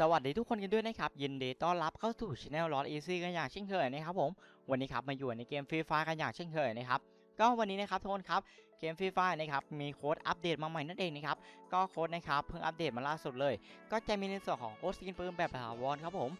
สวัสดีทุกคนกันด้วยนะครับ ยินดีต้อนรับเข้าสู่ช anel ลอ t อีซี่กันอย่างเช่นเคยนะครับผม วันนี้ครับมาอยู่ในเกมฟรีไฟกันอย่างเช่นเคยนะครับ ก็วันนี้นะครับทุกคนครับ เกมฟรีไฟนะครับมีโค้ดอัปเดตมาใหม่นั่นเองนะครับก็โค้ดนะครับเพิ่งอัปเดตมาล่าสุดเลย ก็จะมีในส่วนของโค้ดสกินปืนแบบถาวรครับผม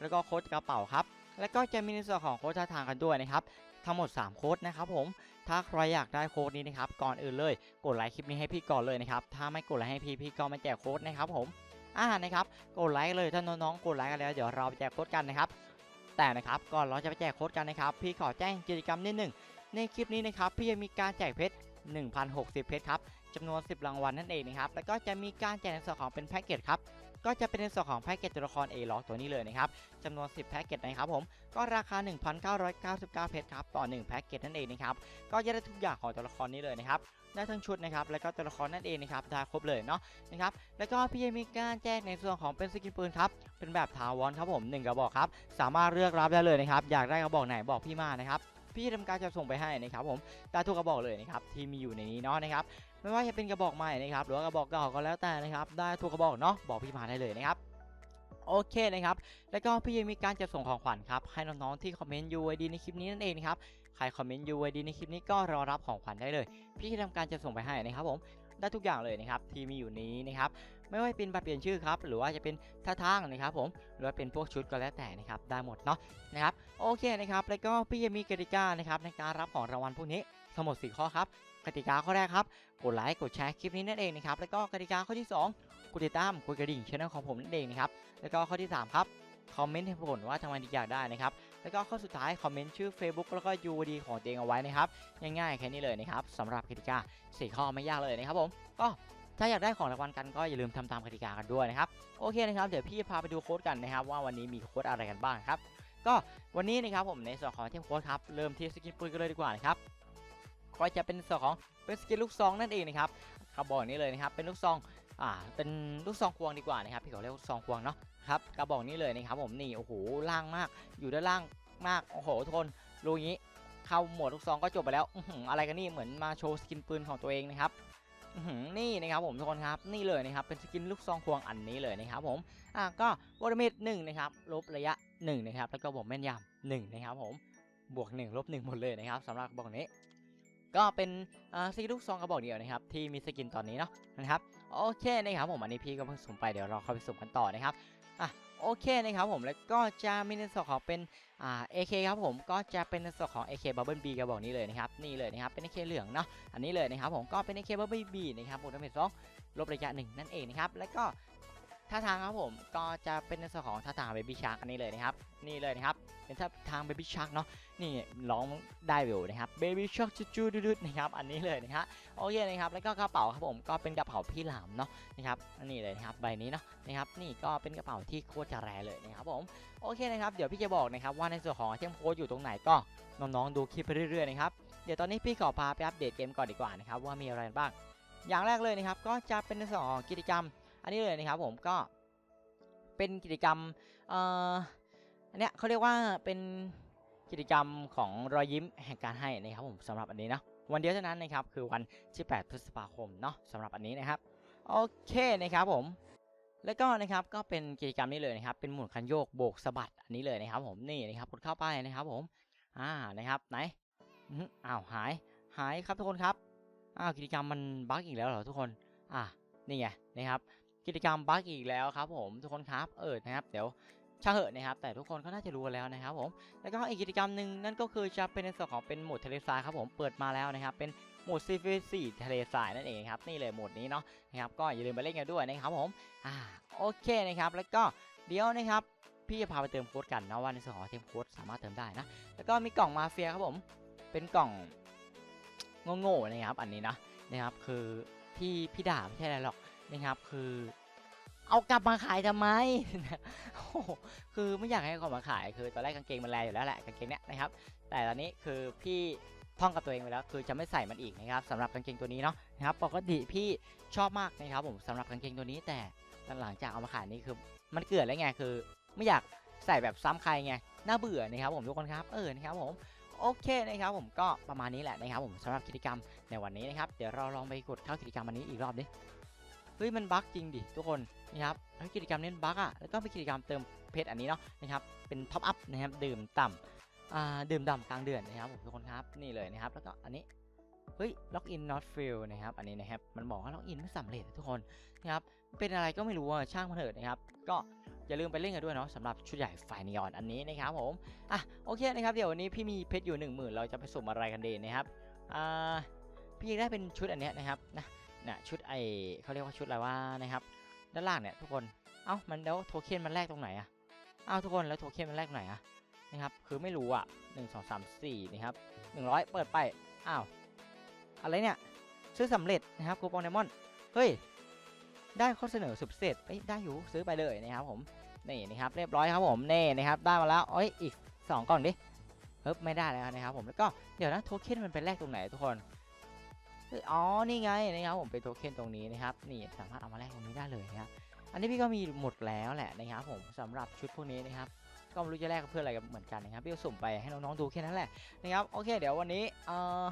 แล้วก็โค้ดกระเป๋าครับ แล้วก็จะมีในส่วนของโค้ดท่าทางกันด้วยนะครับทั้งหมด 3 โค้ดนะครับผม ถ้าใครอยากได้โค้ดนี้นะครับ ก่อนอื่นเลย กดไลค์คลิปนี้ให้พี่ก่อนเลยนะครับ ถ้าไม่กดไลค์ให้พี่พี่ก็ไม่แจกโค้ดนะครับผม อ่านะครับกดไลค์เลยถ้าน้องๆกดไลค์กันแล้วเดี๋ยวเราไปแจกโค้ดกันนะครับ แต่นะครับก่อนเราจะไปแจกโค้ดกันนะครับ พี่ขอแจ้งกิจกรรมนิดหนึ่งในคลิปนี้นะครับ พี่จะมีการแจกเพชร1,060 เพชรครับจำนวน 10 รางวัลนั่นเองนะครับ แล้วก็จะมีการแจกในส่วนของเป็นแพ็กเกจครับ ก็จะเป็นในส่วนของแพ็กเกจตัวละคร A ล็อกตัวนี้เลยนะครับจำนวน 10 แพ็กเกจนะครับผม ก็ราคา 1,999 เพชรครับ ต่อ 1 แพ็กเกจนั่นเองนะครับ ก็จะได้ทุกอย่างของตัวละครนี้เลยนะครับ ได้ทั้งชุดนะครับแล้วก็ตัวละครนั่นเองนะครับได้ครบเลยเนาะนะครับแล้วก็พี่ยังมีการแจ้งในส่วนของเป็นสกินปืนครับเป็นแบบถาวรครับผม1กระบอกครับสามารถเลือกรับได้เลยนะครับอยากได้กระบอกไหนบอกพี่มานะครับพี่ทำการจะส่งไปให้นะครับผมได้ทุกกระบอกเลยนะครับที่มีอยู่ในนี้เนาะนะครับไม่ว่าจะเป็นกระบอกใหม่นะครับหรือว่ากระบอกเก่าก็แล้วแต่นะครับได้ทุกกระบอกเนาะบอกพี่มาได้เลยนะครับโอเคนะครับ แล้วก็พี่ยังมีการจะส่งของขวัญครับให้น้องๆที่คอมเมนต์ UID ในคลิปนี้นั่นเองนะครับ ใครคอมเมนต์ UID ในคลิปนี้ก็รอรับของขวัญได้เลย พี่จะทำการจะส่งไปให้นะครับผมได้ทุกอย่างเลยนะครับที่มีอยู่นี้นะครับไม่ว่าจะเป็นบัตรเปลี่ยนชื่อครับหรือว่าจะเป็นท่าทางนะครับผมหรือว่าเป็นพวกชุดก็แล้วแต่นะครับได้หมดเนาะนะครับโอเคนะครับแล้วก็พี่จะมีกติกานะครับในการรับของรางวัลพวกนี้ทั้งหมด4ข้อครับกติกาข้อแรกครับ กดไลค์กดแชร์คลิปนี้นั่นเองนะครับแล้วก็กติกาข้อที่ 2กดติดตามกดกระดิ่งช่องของผมนั่นเองนะครับแล้วก็ข้อที่ 3 ครับคอมเมนต์ให้ผลว่าทำไมถึงอยากได้นะครับ แล้วก็ข้อสุดท้ายคอมเมนต์ชื่อ Facebook แล้วก็ UID ของตัวเองเอาไว้นะครับง่ายๆแค่นี้เลยนะครับสำหรับกติกา4ข้อไม่ยากเลยนะครับผมก็ถ้าอยากได้ของรางวัลกันก็อย่าลืมทำตามกติกากันด้วยนะครับโอเคนะครับเดี๋ยวพี่พาไปดูโค้ดกันนะครับว่าวันนี้มีโค้ดอะไรกันบ้างครับก็วันนี้นะครับผมในส่วนของเทมโค้ดครับเริ่มที่สกินปืนกันเลยดีกว่านะครับก็จะเป็นส่วนของเป็นสกินลูกซองนั่นเองนะครับกระบอกนี้เลยนะครับเป็นลูกซอง อ่าเป็นลูกซองควงดีกว่านะครับพี่เขอเรียกลูกซองควงเนาะครับกระบอกนี้เลยนะครับผมนี่โอ้โหล่างมากอยู่ด้านล่างมากโอ้โหทุกคนรูอย่างนี้เข้าหมดลูกซองก็จบไปแล้วออะไรกันนี่เหมือนมาโชว์สกินปืนของตัวเองนะครับนี่นะครับผมทุกคนครับนี่เลยนะครับเป็นสกินลูกซองควงอันนี้เลยนะครับผมอะก็วอร์เมดหนึ่งนะครับลบระยะหนึ่งนะครับแล้วก็บวกแม่นยำหนึ่งนะครับผมบวกหนึ่งลบหนึ่งหมดเลยนะครับสำหรับกระบอกนี้ ก็เป็นอ่าสกินลูกซองกระบอกเดียวนะครับที่มีสกินตอนนี้เนาะนะครับ โอเคนะครับผมอันนี้พี่ก็เพิ่งสุ่มไปเดี๋ยวเราเข้าไปสุ่มกันต่อนะครับอะโอเคนะครับผมแล้วก็จะมีในส่วนของเป็นอ่า AK ครับผมก็จะเป็นในส่วนของ AK Bubble B กระบอกนี้เลยนะครับนี่เลยนะครับเป็น AK เหลืองเนาะอันนี้เลยนะครับผมก็เป็น AK Bubble B นะครับบวกดาเมจสองลบระยะหนึ่งนั่นเองนะครับแล้วก็ ท่าทางครับผมก็จะเป็นในส่วนของท่าทาง Baby Shark อันนี้เลยนะครับ นี่เลยนะครับ เป็นท่าทาง Baby Shark เนาะนี่ร้องได้อยู่นะครับ Baby Shark จูจูดุดนะครับอันนี้เลยนะครับโอเคนะครับแล้วก็กระเป๋าครับผมก็เป็นกระเป๋าพี่หลามเนาะนะครับอันนี้เลยนะครับใบนี้เนาะนะครับนี่ก็เป็นกระเป๋าที่โคตรจะแรงเลยนะครับผมโอเคนะครับเดี๋ยวพี่จะบอกนะครับว่าในส่วนของไอเทมโค้ดอยู่ตรงไหนก็น้องๆดูคลิปไปเรื่อยๆนะครับเดี๋ยวตอนนี้พี่ขอพาไปอัปเดตเกมก่อนดีกว่านะครับว่ามีอะไรบ้าง อย่างแรกเลยนะครับก็จะเป็นในส่วนของกิจกรรม อันนี้เลยนะครับผมก็เป็นกิจกรรมเอ่ออันเนี้ยเขาเรียกว่าเป็นกิจกรรมของรอยยิ้มแห่งการให้นะครับผมสำหรับอันนี้เนาะวันเดียวเท่านั้นนะครับคือวันที่8พฤษภาคมเนาะสำหรับอันนี้นะครับโอเคนะครับผมแล้วก็นะครับก็เป็นกิจกรรมนี้เลยนะครับเป็นหมุนคันโยกโบกสะบัดอันนี้เลยนะครับ ผมนี่นะครับกดเข้าไปนะครับผมอ่านะครับไหนอื้อหืออ้าวหายหายครับทุกคนครับอ้าวกิจกรรมมันบั๊กอีกแล้วเหรอทุกคนอ่านี่ไงนะครับ กิจกรรมบั๊กอีกแล้วครับผมทุกคนครับเออนะครับเดี๋ยวช่างเหอะนะครับแต่ทุกคนก็น่าจะรู้แล้วนะครับผมแล้วก็อีกกิจกรรมหนึ่งนั่นก็คือจะเป็นในส่วนของเป็นโหมดทะเลทรายครับผมเปิดมาแล้วนะครับเป็นโหมด CF4 ทะเลทรายนั่นเองครับนี่เลยโหมดนี้เนาะนะครับก็อย่าลืมไปเล่นกันด้วยนะครับผมอ่าโอเคนะครับแล้วก็เดี๋ยวนะครับพี่จะพาไปเติมโค้ดกันนะว่าในส่วนของเติมโค้ดสามารถเติมได้นะแล้วก็มีกล่องมาเฟียครับผมเป็นกล่องโง่ๆนะครับอันนี้นะนะครับคือพี่พี่ด่าไม่ใช่อะไรหรอก นะครับ คือเอากลับมาขายทำไม คือไม่อยากให้เขามาขาย คือตอนแรกกางเกงมันแรงอยู่แล้วแหละกางเกงเนี้ยนะครับ แต่ตอนนี้คือพี่ท่องกับตัวเองไปแล้ว คือจะไม่ใส่มันอีกนะครับสำหรับกางเกงตัวนี้เนาะนะครับปกติพี่ชอบมากนะครับผมสำหรับกางเกงตัวนี้ แต่หลังจากเอามาขายนี่คือมันเกิดแล้วไงคือ ไม่อยากใส่แบบซ้ำใครไงน่าเบื่อนะครับผมทุกคนครับเออนะครับผมโอเคนะครับผมก็ประมาณนี้แหละนะครับผมสำหรับกิจกรรมในวันนี้นะครับเดี๋ยวเราลองไปกดเข้ากิจกรรมวันนี้อีกรอบดิ เฮ้ยมันบั๊กจริงดิทุกคนนะครับเฮ้ยกิจกรรมเน้นบั๊กอะแล้วก็เป็นกิจกรรมเติมเพชรอันนี้เนาะนะครับเป็นท็อปอัพนะครับดื่มต่ำอ่าดื่มด่ำกลางเดือนนะครับผมทุกคนครับนี่เลยนะครับแล้วก็อันนี้เฮ้ยล็อกอิน not fail นะครับอันนี้นะครับมันบอกว่าล็อกอินไม่สำเร็จทุกคนนะครับเป็นอะไรก็ไม่รู้อะช่างมันเถอะนะครับก็อย่าลืมไปเล่นกันด้วยเนาะสำหรับชุดใหญ่ไฟนีออนอันนี้นะครับผมอะโอเคนะครับเดี๋ยววันนี้พี่มีเพชรอยู่ 1 0,000 เราจะไปสุ่มอะไรกันดีนะครับอ่าพี่ได้เป็นชุดอันเนี้ยนะครับนะ เนะชุดไอเขาเรียกว่าชุดอะไรว่านะครับ ด้านล่างเนี่ยทุกคน เอ้ามันแล้วโทเค็นมันแลกตรงไหนอะเอ้าทุกคนแล้วโทเค็นมันแลกตรงไหนอะนะครับคือไม่รู้อะหนึ่งสองสามสี่นะครับหนึ่งร้อยเปิดไปอ้าวอะไรเนี่ยซื้อสำเร็จนะครับคูปองไดมอนด์เฮ้ยได้ข้อเสนอสุดพิเศษเอ้ยได้อยู่ซื้อไปเลยนะครับผมนี่นะครับเรียบร้อยครับผมนี่นะครับได้มาแล้วเอ้ยอีกสองกล่องดิเฮ้ยไม่ได้แล้วนะครับผมแล้วก็เดี๋ยวนะโทเค็นมันเป็นแลกตรงไหนทุกคน อ๋อ นี่ไงนะครับผมเป็นโทเค็นตรงนี้นะครับ นี่สามารถเอามาแลกตรงนี้ได้เลยนะครับ อันนี้พี่ก็มีหมดแล้วแหละนะครับผมสำหรับชุดพวกนี้นะครับ ก็ไม่รู้จะแลกกับเพื่ออะไรกันเหมือนกันนะครับ พี่ก็สุ่มไปให้น้องๆดูแค่นั้นแหละนะครับ โอเค เดี๋ยววันนี้เอ่อ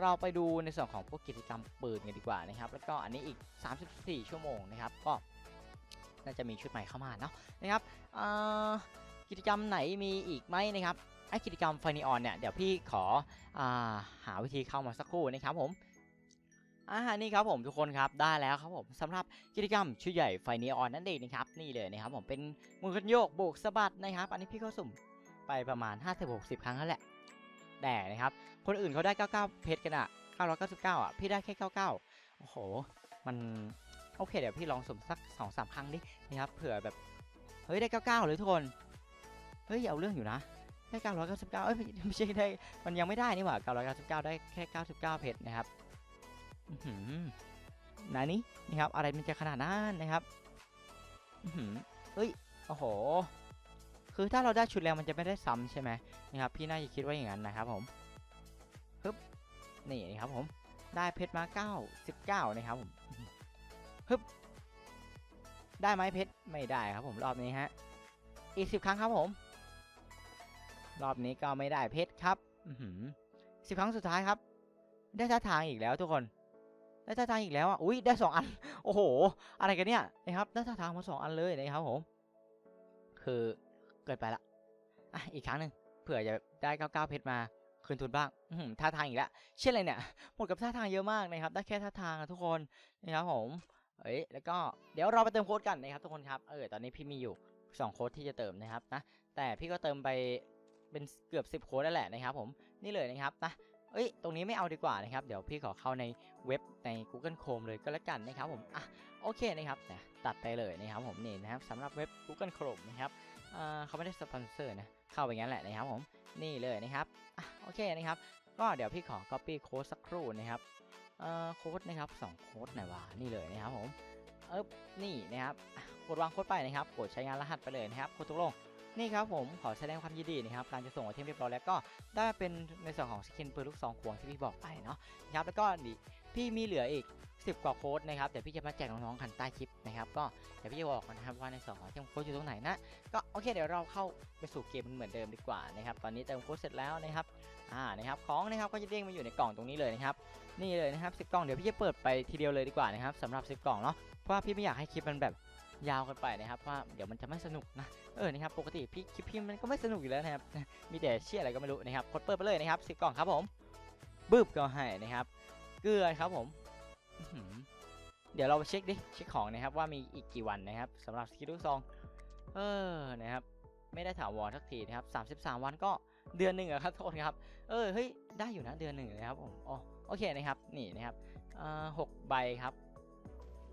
เราไปดูในส่วนของพวกกิจกรรมปืนกันดีกว่านะครับ แล้วก็อันนี้อีก 34 ชั่วโมงนะครับ ก็น่าจะมีชุดใหม่เข้ามาเนาะนะครับเออกิจกรรมไหนมีอีกไหมนะครับไอกิจกรรมไฟนีออนเนี่ยเดี๋ยวพี่ขออาหาวิธีเข้ามาสักครู่นะครับผม อ่านี่ครับผมทุกคนครับได้แล้วครับผมสำหรับกิจกรรมชุดใหญ่ไฟนีออนนั่นเองนะครับนี่เลยนะครับผมเป็นมือกันโยกโบกสะบัดนะครับ อันนี้พี่ก็สุ่มไปประมาณ 50-60 ครั้งนั่นแหละแต่นะครับ คนอื่นเขาได้ 99 เพชรกันอะ999อะพี่ได้แค่ 99 โอ้โห มันโอเคเดี๋ยวพี่ลองสุ่มสัก 2-3 ครั้งดินะครับเผื่อแบบเฮ้ยได้ 99 เลยทุกคนเฮ้ยเอาเรื่องอยู่นะได้ 999 เอ้ยไม่ไม่ใช่ได้มันยังไม่ได้นี่หว่า 999 ได้แค่ 99 เพชรนะครับ นานี้นะครับ อะไรมันจะขนาดนั้นนะครับอือหือเฮ้ย โอ้โห คือถ้าเราได้ชุดแล้วมันจะไม่ได้ซ้ำใช่ไหมนะครับ พี่น่าจะคิดว่าอย่างนั้นนะครับผมฮึบ นี่นะครับผม ได้เพชรมา99นะครับผมฮึบ ได้ไหมเพชร ไม่ได้ครับผมรอบนี้ฮะ อีก10ครั้งครับผม รอบนี้ก็ไม่ได้เพชรครับอือหือสิบครั้งสุดท้ายครับ ได้ท่าทางอีกแล้วทุกคน ได้ท่าทางอีกแล้วอะ อุ้ยได้สองอัน โอ้โห อะไรกันเนี่ยนะครับได้ท่าทางมาสองอันเลยนะครับผม คือเกิดไปละ อะอีกครั้งหนึ่งเผื่อจะได้เก้าเก้าเพชรมาคืนทุนบ้างท่าทางอีกแล้วเช่นอะไรเนี่ย หมดกับท่าทางเยอะมากนะครับ ได้แค่ท่าทางทุกคนนะครับผมเอ้ยแล้วก็เดี๋ยวเราไปเติมโค้ดกันนะครับทุกคนครับ เออตอนนี้พี่มีอยู่สองโค้ดที่จะเติมนะครับนะ แต่พี่ก็เติมไปเป็นเกือบ 10 โค้ดแล้วแหละนะครับผม นี่เลยนะครับนะ เอ้ย ตรงนี้ไม่เอาดีกว่านะครับ เดี๋ยวพี่ขอเข้าในเว็บใน Google Chrome เลยก็แล้วกันนะครับผมอะโอเคนะครับนะตัดไปเลยนะครับผมนี่นะครับสำหรับเว็บ Google Chrome นะครับอ่าเขาไม่ได้สปอนเซอร์นะเข้าไปงั้นแหละนะครับผมนี่เลยนะครับอะโอเคนะครับก็เดี๋ยวพี่ขอ copy โค้ดสักครู่นะครับเออโค้ดนะครับสองโค้ดไหนวะนี่เลยนะครับผมเอ๊บนี่นะครับกดวางโค้ดไปนะครับ กดใช้งานรหัสไปเลยนะครับกดตกลง นี่ครับผมขอแสดงความยินดีนะครับการจะส่งไอเทมเรียบร้อยแล้วก็ได้เป็นในส่วนของสกินปืนลูกซองควงที่พี่บอกไปเนาะนะครับแล้วก็นี่พี่มีเหลืออีก 10 กว่าโค้ดนะครับเดี๋ยวพี่จะมาแจกน้องๆกันใต้คลิปนะครับก็เดี๋ยวพี่จะบอกนะครับว่าในส่วนของเทมโค้ดอยู่ตรงไหนนะก็โอเคเดี๋ยวเราเข้าไปสู่เกมเหมือนเดิมดีกว่านะครับตอนนี้เติมโค้ดเสร็จแล้วนะครับอ่านะครับของนะครับก็จะเด้งมาอยู่ในกล่องตรงนี้เลยนะครับนี่เลยนะครับ10กล่องเดี๋ยวพี่จะเปิดไปทีเดียวเลยดีกว่านะครับสำหรับ 10 กล่องเนาะเพราะว่าพี่ไม่อยากให้คลิปมันแบบ ยาวเกันไปนะครับว่าเดี๋ยวมันจะไม่สนุกนะเออนะครับปกติพี่คลิปพี่มันก็ไม่สนุกอยู่แล้วนะครับมีแต่เชี่ยอะไรก็ไม่รู้นะครับกดเปิดไปเลยนะครับสิบกล่องครับผมบึ้บก็ให้นะครับเกลือครับผมเดี๋ยวเราเช็คดิเช็คของนะครับว่ามีอีกกี่วันนะครับสำหรับสกิลลูกซองเออนะครับไม่ได้ถาวรสักทีนะครับ33 วันก็เดือนหนึ่งอะครับโทษครับเออเฮ้ยได้อยู่นะเดือนหนึ่งนะครับผมอ๋อโอเคนะครับนี่นะครับเอ่อหกใบครับ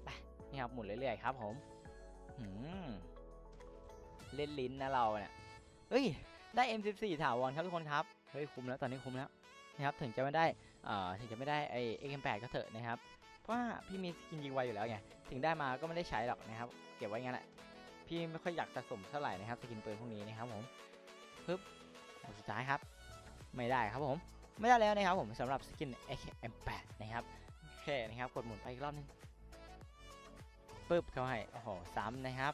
ไปนี่ครับหมุนเรื่อยๆครับผม เล่นลิ้นนะเราเนี่ยเฮ้ย ได้ M14 ถาวรครับทุกคนครับ เฮ้ย คุ้มแล้ว ตอนนี้คุ้มแล้วนะครับ ถึงจะไม่ได้เอ่อถึงจะไม่ได้ไอ้ XM8 ก็เถอะนะครับ เพราะว่าพี่มีสกินยิงไวอยู่แล้วไง ถึงได้มาก็ไม่ได้ใช้หรอกนะครับ เก็บไว้งั้นแหละ พี่ไม่ค่อยอยากสะสมเท่าไหร่นะครับสกินปืนพวกนี้นะครับผมปึ๊บสุดท้ายครับ ไม่ได้ครับผม ไม่ได้แล้วนะครับผมสำหรับสกิน XM8 นะครับ โอเคนะครับ กดหมุนไปอีกรอบนึง ปึ๊บเขาให้โอ้โหซ้ำนะครับ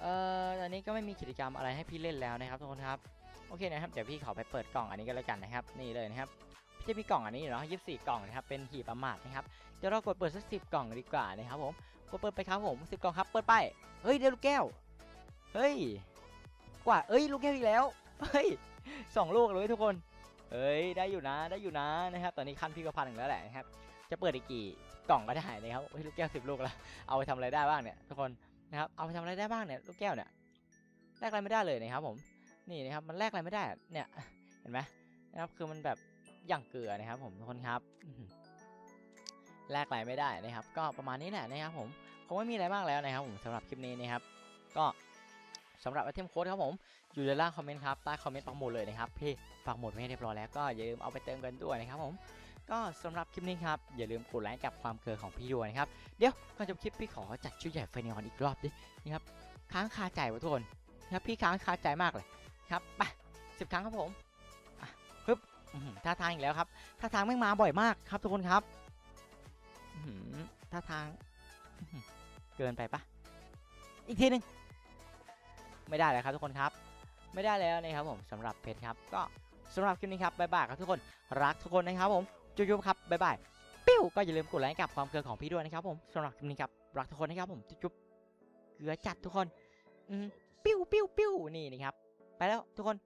เอ่อตอนนี้ก็ไม่มีกิจกรรมอะไรให้พี่เล่นแล้วนะครับทุกคนครับโอเคนะครับเดี๋ยวพี่ขอไปเปิดกล่องอันนี้ก็แล้วกันนะครับ นี่เลยนะครับจะมีกล่องอันนี้เนาะยี่สิบสี่กล่องนะครับ เป็นหีบประมาทนะครับ เดี๋ยวเรากดเปิดสักสิบกล่องดีกว่านะครับผม กดเปิดไปครับผมสิบกล่องครับ เปิดไป เฮ้ยได้ลูกแก้ว เฮ้ย กว่า เอ้ย ลูกแก้วอีกแล้ว เฮ้ยสองลูกเลยทุกคนเอ้ย ได้อยู่นะ ได้อยู่นะนะครับ ตอนนี้ขั้นพี่ก็พันหนึ่งแล้วแหละนะครับ จะเปิดอีกกี่กล่องก็ได้นะครับเฮ้ยลูกแก้วสิบลูกแล้วเอาไปทำอะไรได้บ้างเนี่ยทุกคนนะครับเอาไปทำอะไรได้บ้างเนี่ยลูกแก้วเนี่ยแลกอะไรไม่ได้เลยนะครับผมนี่นะครับมันแลกอะไรไม่ได้เนี่ยเห็นไหมนะครับคือมันแบบอย่างเกลือนะครับ ผมทุกคนครับแลกอะไรไม่ได้นะครับ ก็ประมาณนี้แหละนะครับ ผมคงไม่มีอะไรมากแล้วนะครับ ผมสำหรับคลิปนี้นะครับ ก็สำหรับไอเทมโค้ดครับผมอยู่ในล่างคอมเมนต์ครับใต้คอมเมนต์ปักหมุดเลยนะครับพี่ปักหมุดไว้ให้เรียบร้อยแล้วก็อย่าลืมเอาไปเติมกันด้วยนะครับผม ก็สำหรับคลิปนี้ครับอย่าลืมกดไลค์กับความเคยของพี่ด้วนะครับเดี๋ยวก่อนจบคลิปพี่ขอจัดชุดใหญ่ไฟนออนอีกรอบดินะครับค้างคาใจวะทุกคนนะครับพี่ค้างคาใจมากเลยครับไปสิบครั้งครับผมปึ๊บท่าทางอีกแล้วครับท่าทางแม่มาบ่อยมากครับทุกคนครับท่าทางเกินไปปะอีกทีหนึ่งไม่ได้แล้วครับทุกคนครับ ไม่ได้แล้วนะครับผมสำหรับเพจครับ ก็สำหรับคลิปนี้ครับบ๊ายบายครับทุกคนรักทุกคนนะครับผม จุ๊บๆครับบ๊ายบายปิ้วก็อย่าลืมกดไลค์กับความเกลือของพี่ด้วยนะครับผมสำหรับคลิปนี้ครับรักทุกคนนะครับผมจุ๊บๆเกลือจัดทุกคนปิ้วปิ้วปิ้วนี่นะครับ ไปแล้วทุกคน